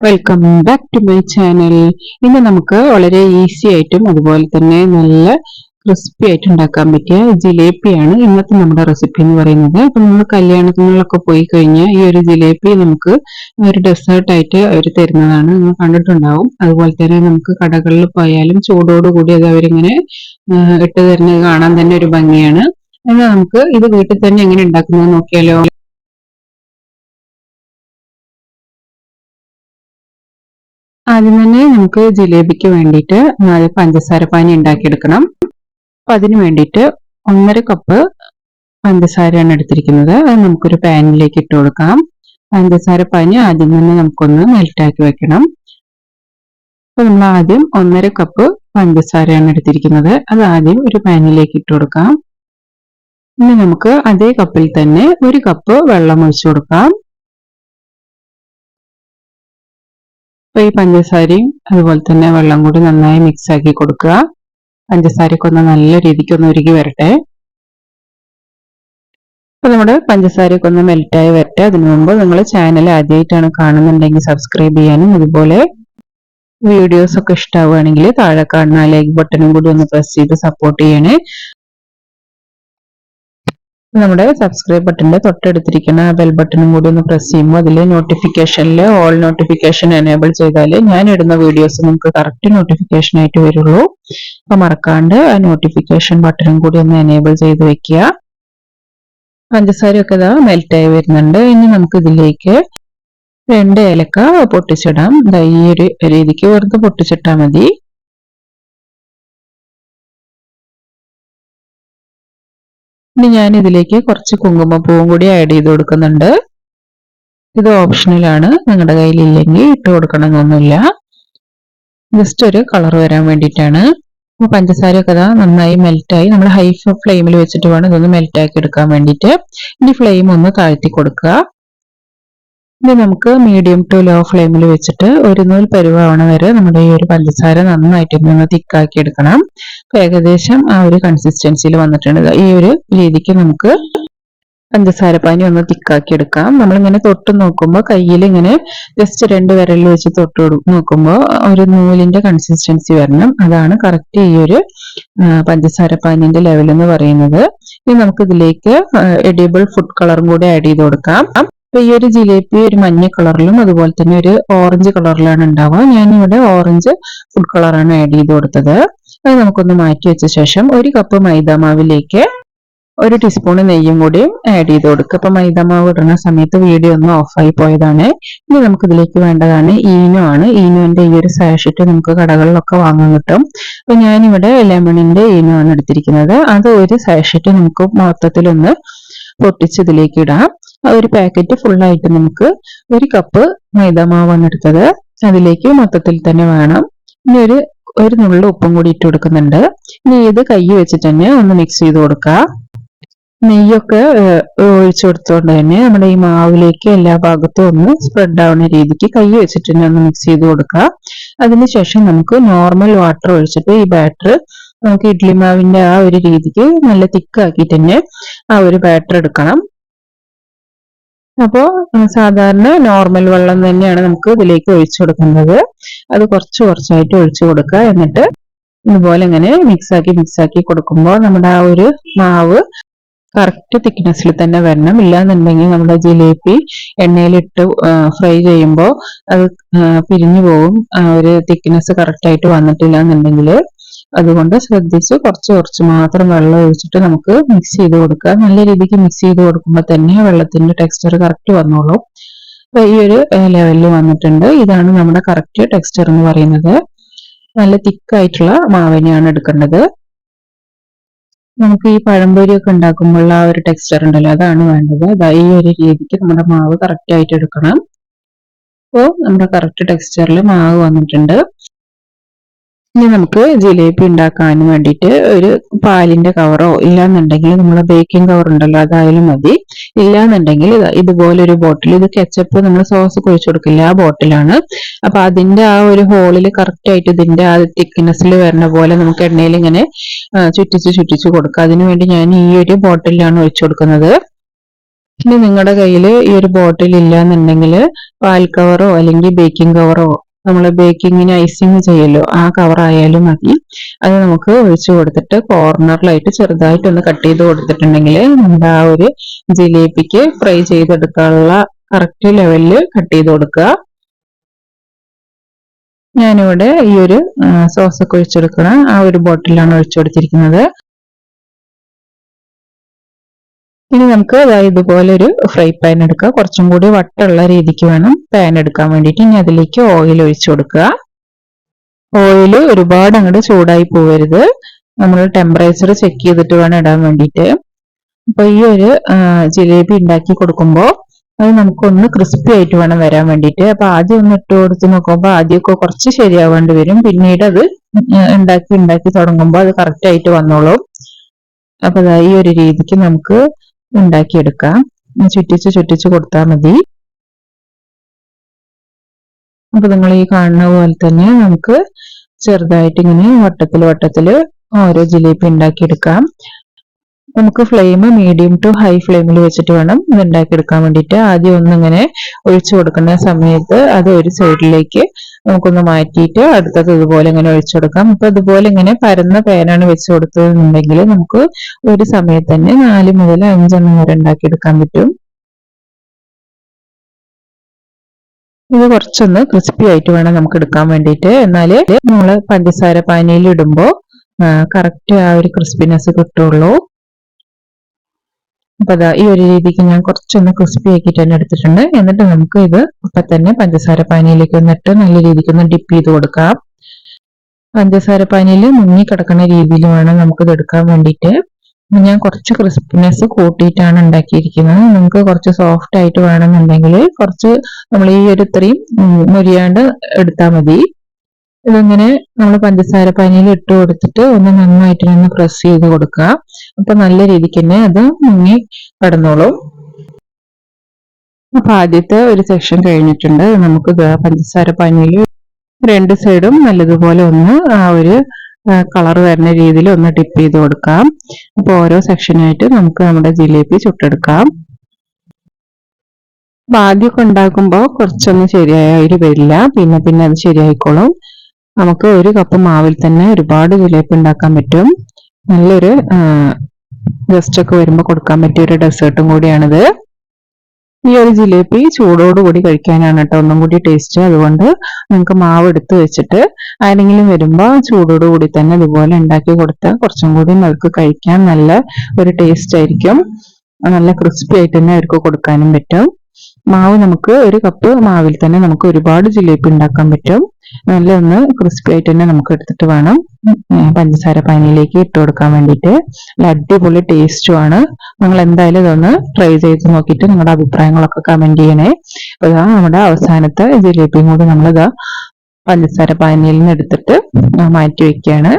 Welcome back to my channel ഇന്ന് നമുക്ക് വളരെ ഈസി ആയിട്ടും അതുപോലെ തന്നെ നല്ല ക്രിസ്പി ആയിട്ട് ഉണ്ടാക്കാൻ പറ്റിയ ജിലേബിയാണ് ഇന്നത്തെ നമ്മുടെ റെസിപ്പി എന്ന് പറയുന്നത്. അപ്പൊ നമ്മൾ കല്യാണത്തിനുള്ളൊക്കെ പോയി കഴിഞ്ഞാൽ ഈ ഒരു ജിലേബി നമുക്ക് ഒരു ഡെസേർട്ടായിട്ട് അവർ തരുന്നതാണ്. നിങ്ങൾ കണ്ടിട്ടുണ്ടാവും. അതുപോലെ തന്നെ നമുക്ക് കടകളിൽ പോയാലും ചൂടോടുകൂടി അത് അവരിങ്ങനെ ഇട്ട് തരുന്നത് കാണാൻ തന്നെ ഒരു ഭംഗിയാണ്. എന്നാൽ നമുക്ക് ഇത് വീട്ടിൽ തന്നെ എങ്ങനെ ഉണ്ടാക്കുന്നത് നോക്കിയാലോ? ആദ്യം തന്നെ നമുക്ക് ജിലേബിക്ക് വേണ്ടിയിട്ട് നാല് പഞ്ചസാര പാനി ഉണ്ടാക്കിയെടുക്കണം. അപ്പൊ അതിന് വേണ്ടിയിട്ട് ഒന്നര കപ്പ് പഞ്ചസാരയാണ് എടുത്തിരിക്കുന്നത്. അത് നമുക്കൊരു പാനിലേക്ക് ഇട്ട് കൊടുക്കാം. പഞ്ചസാര പാനി ആദ്യം തന്നെ നമുക്കൊന്ന് മെൽറ്റാക്കി വെക്കണം. അപ്പൊ നമ്മൾ ആദ്യം ഒന്നര കപ്പ് പഞ്ചസാരയാണ് എടുത്തിരിക്കുന്നത്. അത് ആദ്യം ഒരു പാനിലേക്ക് ഇട്ട് കൊടുക്കാം. ഇനി നമുക്ക് അതേ കപ്പിൽ തന്നെ ഒരു കപ്പ് വെള്ളം ഒഴിച്ചു കൊടുക്കാം. അപ്പൊ ഈ പഞ്ചസാരയും അതുപോലെ തന്നെ വെള്ളം കൂടി നന്നായി മിക്സ് ആക്കി കൊടുക്കുക. പഞ്ചസാരയൊക്കെ ഒന്ന് നല്ല രീതിക്ക് ഒന്ന് ഉരുകി വരട്ടെ. അപ്പൊ നമ്മുടെ പഞ്ചസാരയൊക്കെ ഒന്ന് മെൽറ്റായി വരട്ടെ. അതിനു മുമ്പ് നിങ്ങൾ ചാനൽ ആദ്യമായിട്ടാണ് കാണുന്നുണ്ടെങ്കിൽ സബ്സ്ക്രൈബ് ചെയ്യാനും അതുപോലെ വീഡിയോസ് ഒക്കെ ഇഷ്ടമാവുകയാണെങ്കിൽ താഴെ കാണുന്ന ലൈക്ക് ബട്ടണും കൂടി ഒന്ന് പ്രസ് ചെയ്ത് സപ്പോർട്ട് ചെയ്യണേ. നമ്മുടെ സബ്സ്ക്രൈബ് ബട്ടന്റെ തൊട്ടടുത്തിരിക്കുന്ന ബെൽ ബട്ടണും കൂടി ഒന്ന് പ്രസ് ചെയ്യുമ്പോൾ അതിൽ നോട്ടിഫിക്കേഷനിൽ ഓൾ നോട്ടിഫിക്കേഷൻ എനേബിൾ ചെയ്താൽ ഞാൻ ഇടുന്ന വീഡിയോസ് നമുക്ക് കറക്റ്റ് നോട്ടിഫിക്കേഷൻ ആയിട്ട് വരുള്ളൂ. അപ്പൊ മറക്കാണ്ട് ആ നോട്ടിഫിക്കേഷൻ ബട്ടണും കൂടി ഒന്ന് എനേബിൾ ചെയ്ത് വെക്കുക. പഞ്ചസാരയൊക്കെ ഇതാ മെൽറ്റായി വരുന്നുണ്ട്. ഇനി നമുക്ക് ഇതിലേക്ക് രണ്ട് ഏലക്ക പൊട്ടിച്ചിടാം. ഈ ഒരു രീതിക്ക് വെറുതെ പൊട്ടിച്ചിട്ടാൽ മതി. ഇനി ഞാൻ ഇതിലേക്ക് കുറച്ച് കുങ്കുമപ്പൂവും കൂടി ആഡ് ചെയ്ത് കൊടുക്കുന്നുണ്ട്. ഇത് ഓപ്ഷണലാണ് നിങ്ങളുടെ കയ്യിൽ ഇല്ലെങ്കിൽ ഇട്ട് കൊടുക്കണമെന്നൊന്നുമില്ല ജസ്റ്റ് ഒരു കളർ വരാൻ വേണ്ടിയിട്ടാണ്. അപ്പോൾ പഞ്ചസാരയൊക്കെ അതാ നന്നായി മെൽറ്റായി നമ്മൾ ഹൈ ഫ്ലെയിമിൽ വെച്ചിട്ട് വേണം ഇതൊന്ന് മെൽറ്റാക്കി എടുക്കാൻ വേണ്ടിയിട്ട്. ഇനി ഫ്ലെയിം ഒന്ന് താഴ്ത്തി കൊടുക്കുക. ഇനി നമുക്ക് മീഡിയം ടു ലോ ഫ്ലെയിമിൽ വെച്ചിട്ട് ഒരു നൂൽ പരുവാവണ വരെ നമ്മുടെ ഈ ഒരു പഞ്ചസാര നന്നായിട്ട് ഒന്ന് തിക്കാക്കി എടുക്കണം. ഏകദേശം ആ ഒരു കൺസിസ്റ്റൻസിയിൽ വന്നിട്ടുണ്ട്. ഈ ഒരു രീതിക്ക് നമുക്ക് പഞ്ചസാര പാനി ഒന്ന് തിക്കാക്കി എടുക്കാം. നമ്മളിങ്ങനെ തൊട്ട് നോക്കുമ്പോൾ കയ്യിൽ ഇങ്ങനെ ജസ്റ്റ് രണ്ട് വിരലിൽ വെച്ച് തൊട്ട് നോക്കുമ്പോൾ ഒരു നൂലിന്റെ കൺസിസ്റ്റൻസി വരണം. അതാണ് കറക്റ്റ് ഈ ഒരു പഞ്ചസാര പാനിന്റെ ലെവൽ എന്ന് പറയുന്നത്. ഇനി നമുക്ക് ഇതിലേക്ക് എഡിബിൾ ഫുഡ് കളറും കൂടി ആഡ് ചെയ്ത് കൊടുക്കാം. അപ്പൊ ഈ ഒരു ജിലേബി ഒരു മഞ്ഞ കളറിലും അതുപോലെ തന്നെ ഒരു ഓറഞ്ച് കളറിലാണ് ഉണ്ടാവുക. ഞാനിവിടെ ഓറഞ്ച് ഫുഡ് കളറാണ് ആഡ് ചെയ്ത് കൊടുത്തത്. അത് നമുക്കൊന്ന് മാറ്റി വെച്ച ശേഷം ഒരു കപ്പ് മൈദാമാവിലേക്ക് ഒരു ടീസ്പൂൺ നെയ്യും കൂടിയും ആഡ് ചെയ്ത് കൊടുക്കുക. അപ്പൊ മൈദാമാവ് ഇടുന്ന സമയത്ത് വീഡിയോ ഒന്ന് ഓഫായി പോയതാണ്. ഇനി നമുക്ക് ഇതിലേക്ക് വേണ്ടതാണ് ഈനോ ആണ്. ഈനോന്റെ ഈ ഒരു സാഷിറ്റ് നമുക്ക് കടകളിലൊക്കെ വാങ്ങാൻ കിട്ടും. അപ്പൊ ഞാനിവിടെ ലെമണിന്റെ ഈനോ ആണ് എടുത്തിരിക്കുന്നത്. അത് ഒരു സാഷിറ്റ് നമുക്ക് മൊത്തത്തിലൊന്ന് പൊട്ടിച്ച് ഇതിലേക്ക് ഇടാം. ആ ഒരു പാക്കറ്റ് ഫുള്ളായിട്ട് നമുക്ക് ഒരു കപ്പ് മൈദാമാവാണ് എടുത്തത്. അതിലേക്ക് മൊത്തത്തിൽ തന്നെ വേണം. ഇനി ഒരു ഒരു നുള്ള ഉപ്പും കൂടി ഇട്ട് കൊടുക്കുന്നുണ്ട്. ഇനി ഇത് കൈ വെച്ചിട്ട് തന്നെ ഒന്ന് മിക്സ് ചെയ്ത് കൊടുക്കുക നെയ്യൊക്കെ ഒഴിച്ചു കൊടുത്തുകൊണ്ട് തന്നെ നമ്മുടെ ഈ മാവിലേക്ക് എല്ലാ ഭാഗത്തും ഒന്ന് സ്പ്രെഡ് ആവുന്ന രീതിക്ക് കൈ വെച്ചിട്ട് തന്നെ ഒന്ന് മിക്സ് ചെയ്ത് കൊടുക്കുക അതിനുശേഷം നമുക്ക് നോർമൽ വാട്ടർ ഒഴിച്ചിട്ട് ഈ ബാറ്റർ നമുക്ക് ഇഡ്ലി മാവിന്റെ ആ ഒരു രീതിക്ക് നല്ല തിക്കാക്കിയിട്ട് തന്നെ ആ ഒരു ബാറ്റർ എടുക്കണം. അപ്പോൾ സാധാരണ നോർമൽ വെള്ളം തന്നെയാണ് നമുക്ക് ഇതിലേക്ക് ഒഴിച്ചു കൊടുക്കുന്നത്. അത് കുറച്ച് കുറച്ചായിട്ട് ഒഴിച്ചു കൊടുക്കുക. എന്നിട്ട് ഇതുപോലെ ഇങ്ങനെ മിക്സാക്കി മിക്സാക്കി കൊടുക്കുമ്പോൾ നമ്മുടെ ആ ഒരു മാവ് കറക്റ്റ് തിക്നെസ്സിൽ തന്നെ വരണം. ഇല്ലാന്നുണ്ടെങ്കിൽ നമ്മുടെ ജിലേബി എണ്ണയിലിട്ട് ഫ്രൈ ചെയ്യുമ്പോൾ അത് പിരിഞ്ഞു പോകും. ഒരു തിക്നെസ് കറക്റ്റായിട്ട് വന്നിട്ടില്ല എന്നുണ്ടെങ്കിൽ അതുകൊണ്ട് ശ്രദ്ധിച്ച് കുറച്ച് കുറച്ച് മാത്രം വെള്ളം ഒഴിച്ചിട്ട് നമുക്ക് മിക്സ് ചെയ്ത് കൊടുക്കുക. നല്ല രീതിക്ക് മിക്സ് ചെയ്ത് കൊടുക്കുമ്പോൾ തന്നെ വെള്ളത്തിന്റെ ടെക്സ്ചർ കറക്റ്റ് വന്നോളൂ. അപ്പൊ ഈ ഒരു ലെവലിൽ വന്നിട്ടുണ്ട്. ഇതാണ് നമ്മുടെ കറക്റ്റ് ടെക്സ്ചർ എന്ന് പറയുന്നത്. നല്ല തിക്കായിട്ടുള്ള മാവിനെയാണ് എടുക്കേണ്ടത്. നമുക്ക് ഈ പഴംപൊരി ഒക്കെ ഉണ്ടാക്കുമ്പോൾ ആ ഒരു ടെക്സ്ചർ ഉണ്ടല്ലോ അതാണ് വേണ്ടത്. അതാ ഈ ഒരു രീതിക്ക് നമ്മുടെ മാവ് കറക്റ്റ് ആയിട്ട് എടുക്കണം. അപ്പോൾ നമ്മുടെ കറക്റ്റ് ടെക്സ്ചറിൽ മാവ് വന്നിട്ടുണ്ട്. ഇനി നമുക്ക് ജിലേബി ഉണ്ടാക്കാൻ വേണ്ടിയിട്ട് ഒരു പാലിന്റെ കവറോ ഇല്ലാന്നുണ്ടെങ്കിൽ നമ്മളെ ബേക്കിംഗ് കവർ ഉണ്ടല്ലോ അതായാലും മതി. ഇല്ലാന്നുണ്ടെങ്കിൽ ഇതുപോലെ ഒരു ബോട്ടിൽ ഇത് കെച്ചപ്പ് നമ്മൾ സോസ് കുഴിച്ചു കൊടുക്കില്ല ആ ബോട്ടിലാണ് അപ്പൊ അതിന്റെ ആ ഒരു ഹോളിൽ കറക്റ്റ് ആയിട്ട് ഇതിന്റെ ആ തിക്നെസ്സിൽ വരുന്ന പോലെ നമുക്ക് എണ്ണയിൽ ഇങ്ങനെ ചുറ്റിച്ച് ചുറ്റിച്ച് കൊടുക്കാം. അതിനുവേണ്ടി ഞാൻ ഈ ഒരു ബോട്ടിലാണ് ഒഴിച്ചു കൊടുക്കുന്നത്. ഇനി നിങ്ങളുടെ കയ്യിൽ ഈ ഒരു ബോട്ടിൽ ഇല്ല എന്നുണ്ടെങ്കിൽ പാൽ കവറോ അല്ലെങ്കിൽ ബേക്കിംഗ് കവറോ നമ്മൾ ബേക്കിങ്ങിന് ഐസിങ് ചെയ്യല്ലോ ആ കവർ ആയാലും മതി. അത് നമുക്ക് ഒഴിച്ചു കൊടുത്തിട്ട് കോർണറിലായിട്ട് ചെറുതായിട്ടൊന്ന് കട്ട് ചെയ്ത് കൊടുത്തിട്ടുണ്ടെങ്കിൽ നമ്മുടെ ആ ഒരു ജിലേബിക്ക് ഫ്രൈ ചെയ്തെടുക്കാനുള്ള കറക്റ്റ് ലെവലിൽ കട്ട് ചെയ്ത് കൊടുക്കുക. ഞാനിവിടെ ഈ ഒരു സോസൊക്കെ ഒഴിച്ചെടുക്കണം ആ ഒരു ബോട്ടിലാണ് ഒഴിച്ചു കൊടുത്തിരിക്കുന്നത്. ഇനി നമുക്ക് ഇതുപോലെ ഒരു ഫ്രൈ പാൻ എടുക്കുക. കുറച്ചും കൂടി വട്ടുള്ള രീതിക്ക് വേണം പാൻ എടുക്കാൻ വേണ്ടിയിട്ട്. ഇനി അതിലേക്ക് ഓയിൽ ഒഴിച്ചു കൊടുക്കുക. ഓയിൽ ഒരുപാട് അങ്ങോട്ട് ചൂടായി പോവരുത്. നമ്മൾ ടെമ്പറേച്ചർ ചെക്ക് ചെയ്തിട്ട് വേണം ഇടാൻ വേണ്ടിയിട്ട്. അപ്പൊ ഈ ഒരു ജിലേബി ഉണ്ടാക്കി കൊടുക്കുമ്പോൾ അത് നമുക്കൊന്ന് ക്രിസ്പി ആയിട്ട് വേണം വരാൻ വേണ്ടിയിട്ട്. അപ്പൊ ആദ്യം ഒന്ന് ഇട്ട് കൊടുത്ത് നോക്കുമ്പോൾ ആദ്യമൊക്കെ കുറച്ച് ശരിയാവേണ്ടി വരും. പിന്നീട് അത് ഉണ്ടാക്കി ഉണ്ടാക്കി തുടങ്ങുമ്പോൾ അത് കറക്റ്റ് ആയിട്ട് വന്നോളും. അപ്പൊ ഈ ഒരു രീതിക്ക് നമുക്ക് ഉണ്ടാക്കിയെടുക്കാം. ചുറ്റിച്ച് ചുറ്റിച്ച് കൊടുത്താൽ മതി. അപ്പൊ നിങ്ങൾ ഈ കാണുന്ന പോലെ തന്നെ നമുക്ക് ചെറുതായിട്ട് ഇങ്ങനെ വട്ടത്തിൽ വട്ടത്തിൽ ഓരോ ജിലേബി ഉണ്ടാക്കിയെടുക്കാം. നമുക്ക് ഫ്ലെയിം മീഡിയം ടു ഹൈ ഫ്ലെയിമിൽ വെച്ചിട്ട് വേണം ഇത് ഉണ്ടാക്കിയെടുക്കാൻ വേണ്ടിയിട്ട്. ആദ്യം ഒന്നിങ്ങനെ ഒഴിച്ചു കൊടുക്കുന്ന സമയത്ത് അത് ഒരു സൈഡിലേക്ക് നമുക്കൊന്ന് മാറ്റിയിട്ട് അടുത്തത് ഇതുപോലെ ഇങ്ങനെ ഒഴിച്ചു കൊടുക്കാം. അപ്പൊ അതുപോലെ ഇങ്ങനെ പരന്ന പേനാണ് വെച്ച് കൊടുത്തതെന്നുണ്ടെങ്കിൽ നമുക്ക് ഒരു സമയത്ത് തന്നെ നാല് മുതൽ അഞ്ചെണ്ണം വരെ ഉണ്ടാക്കിയെടുക്കാൻ പറ്റും. ഇത് കുറച്ചൊന്ന് ക്രിസ്പി ആയിട്ട് വേണം നമുക്ക് എടുക്കാൻ വേണ്ടിയിട്ട്. എന്നാൽ നമ്മൾ പഞ്ചസാര പാനിയിൽ ഇടുമ്പോൾ കറക്റ്റ് ആ ഒരു ക്രിസ്പിനെസ് കിട്ടുള്ളൂ. അപ്പൊ അതാ ഈ ഒരു രീതിക്ക് ഞാൻ കുറച്ചൊന്ന് ക്രിസ്പി ആക്കിയിട്ട് തന്നെ എടുത്തിട്ടുണ്ട്. എന്നിട്ട് നമുക്ക് ഇത് ഇപ്പൊ തന്നെ പഞ്ചസാര പാനിയിലേക്ക് വന്നിട്ട് നല്ല രീതിക്ക് ഒന്ന് ഡിപ്പ് ചെയ്ത് കൊടുക്കാം. പഞ്ചസാര പാനിയിൽ മുങ്ങി കിടക്കുന്ന രീതിയിൽ വേണം നമുക്കിത് എടുക്കാൻ വേണ്ടിയിട്ട്. ഞാൻ കുറച്ച് ക്രിസ്പിനെസ് കൂട്ടിയിട്ടാണ് ഉണ്ടാക്കിയിരിക്കുന്നത്. നമുക്ക് കുറച്ച് സോഫ്റ്റ് ആയിട്ട് വേണമെന്നുണ്ടെങ്കിൽ കുറച്ച് നമ്മൾ ഈ ഒരു ഇത്രയും മുരിയാണ്ട് എടുത്താൽ മതി. ഇതിങ്ങനെ നമ്മൾ പഞ്ചസാര പനിയിൽ ഇട്ട് കൊടുത്തിട്ട് ഒന്ന് നന്നായിട്ട് ഒന്ന് പ്രസ് ചെയ്ത് കൊടുക്കുക. അപ്പൊ നല്ല രീതിക്ക് തന്നെ അത് മുങ്ങി കടന്നോളും. അപ്പൊ ആദ്യത്തെ ഒരു സെക്ഷൻ കഴിഞ്ഞിട്ടുണ്ട്. നമുക്ക് പഞ്ചസാര പനിയിൽ രണ്ട് സൈഡും നല്ലതുപോലെ ഒന്ന് ആ ഒരു കളർ വരുന്ന രീതിയിൽ ഒന്ന് ടിപ്പ് ചെയ്ത് കൊടുക്കാം. അപ്പൊ ഓരോ സെക്ഷനായിട്ട് നമുക്ക് നമ്മുടെ ജിലേബി ചുട്ടെടുക്കാം. ആദ്യമൊക്കെ ഉണ്ടാക്കുമ്പോൾ കുറച്ചൊന്നും ശരിയായി വരില്ല പിന്നെ പിന്നെ അത് ശരിയായിക്കോളും. നമുക്ക് ഒരു കപ്പ് മാവിൽ തന്നെ ഒരുപാട് ജിലേബി ഉണ്ടാക്കാൻ പറ്റും. നല്ലൊരു ഗസ്റ്റ് ഒക്കെ വരുമ്പോൾ കൊടുക്കാൻ പറ്റിയ ഒരു ഡെസേർട്ടും കൂടിയാണിത്. ഈ ഒരു ജിലേബി ചൂടോടുകൂടി കഴിക്കാനാണ് കേട്ടോ ഒന്നും കൂടി ടേസ്റ്റ് അതുകൊണ്ട് നമുക്ക് മാവ് എടുത്തു വെച്ചിട്ട് ആരെങ്കിലും വരുമ്പോൾ ചൂടോടുകൂടി തന്നെ ഇതുപോലെ ഉണ്ടാക്കി കൊടുത്താൽ കുറച്ചും കൂടി അവർക്ക് കഴിക്കാൻ നല്ല ഒരു ടേസ്റ്റ് ആയിരിക്കും. നല്ല ക്രിസ്പി ആയിട്ട് തന്നെ അവർക്ക് കൊടുക്കാനും പറ്റും. മാവ് നമുക്ക് ഒരു കപ്പ് മാവിൽ തന്നെ നമുക്ക് ഒരുപാട് ജിലേബി ഉണ്ടാക്കാൻ പറ്റും. നല്ല ഒന്ന് ക്രിസ്പി ആയിട്ട് തന്നെ നമുക്ക് എടുത്തിട്ട് വേണം. പഞ്ചസാര പാനിയിലേക്ക് ഇട്ട് കൊടുക്കാൻ വേണ്ടിയിട്ട്. നല്ല അടിപൊളി ടേസ്റ്റും ആണ്. നിങ്ങൾ എന്തായാലും ഇതൊന്ന് ട്രൈ ചെയ്ത് നോക്കിയിട്ട് നിങ്ങളുടെ അഭിപ്രായങ്ങളൊക്കെ കമന്റ് ചെയ്യണേ. അപ്പൊ ഇതാ നമ്മുടെ അവസാനത്തെ ജിലേബിയും കൂടി നമ്മളിതാ പഞ്ചസാര പാനിയിൽ നിന്ന് എടുത്തിട്ട് മാറ്റി വെക്കുകയാണ്.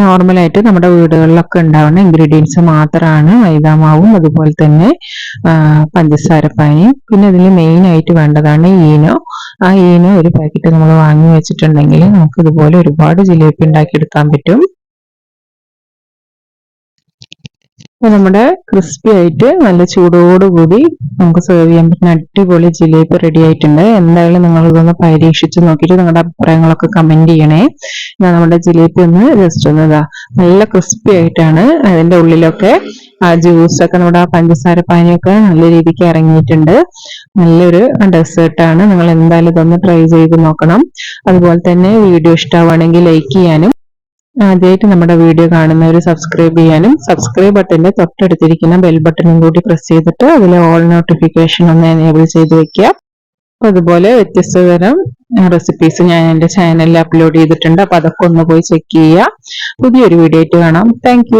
നോർമലായിട്ട് നമ്മുടെ വീടുകളിലൊക്കെ ഉണ്ടാവുന്ന ഇൻഗ്രീഡിയൻസ് മാത്രമാണ് മൈദാമാവും അതുപോലെ തന്നെ പഞ്ചസാര പാനി പിന്നെ ഇതിൽ മെയിൻ ആയിട്ട് വേണ്ടതാണ് ഈനോ. ആ ഈനോ ഒരു പാക്കറ്റ് നമ്മൾ വാങ്ങി വെച്ചിട്ടുണ്ടെങ്കിൽ നമുക്ക് ഇതുപോലെ ഒരുപാട് ജിലേബി ഉണ്ടാക്കിയെടുക്കാൻ പറ്റും. നമ്മുടെ ക്രിസ്പി ആയിട്ട് നല്ല ചൂടോടുകൂടി നമുക്ക് സെർവ് ചെയ്യാൻ പറ്റുന്ന അടിപൊളി ജിലേബി റെഡി ആയിട്ടുണ്ട്. എന്തായാലും നിങ്ങൾ ഇതൊന്ന് പരീക്ഷിച്ച് നോക്കിയിട്ട് നിങ്ങളുടെ അഭിപ്രായങ്ങളൊക്കെ കമന്റ് ചെയ്യണേ. നമ്മുടെ ജിലേബി ഒന്ന് ജസ്റ്റ് ഒന്ന് ഇതാ നല്ല ക്രിസ്പി ആയിട്ടാണ് അതിന്റെ ഉള്ളിലൊക്കെ ആ ജ്യൂസൊക്കെ നമ്മുടെ ആ പഞ്ചസാര പാനിയൊക്കെ നല്ല രീതിക്ക് ഇറങ്ങിയിട്ടുണ്ട്. നല്ലൊരു ഡെസേർട്ടാണ് നിങ്ങൾ എന്തായാലും ഇതൊന്ന് ട്രൈ ചെയ്ത് നോക്കണം. അതുപോലെ തന്നെ വീഡിയോ ഇഷ്ടമാണെങ്കിൽ ലൈക്ക് ചെയ്യാനും ആദ്യമായിട്ട് നമ്മുടെ വീഡിയോ കാണുന്നവർ സബ്സ്ക്രൈബ് ചെയ്യാനും സബ്സ്ക്രൈബ് ബട്ടന്റെ തൊട്ടടുത്തിരിക്കുന്ന ബെൽ ബട്ടണും കൂടി പ്രസ് ചെയ്തിട്ട് അതിലെ ഓൾ നോട്ടിഫിക്കേഷൻ ഒന്ന് എനേബിൾ ചെയ്ത് വെക്കുക. അതുപോലെ വ്യത്യസ്ത തരം റെസിപ്പീസ് ഞാൻ എന്റെ ചാനലിൽ അപ്ലോഡ് ചെയ്തിട്ടുണ്ട്. അപ്പൊ അതൊക്കെ ഒന്ന് പോയി ചെക്ക് ചെയ്യുക. പുതിയൊരു വീഡിയോ ആയിട്ട് കാണാം. താങ്ക്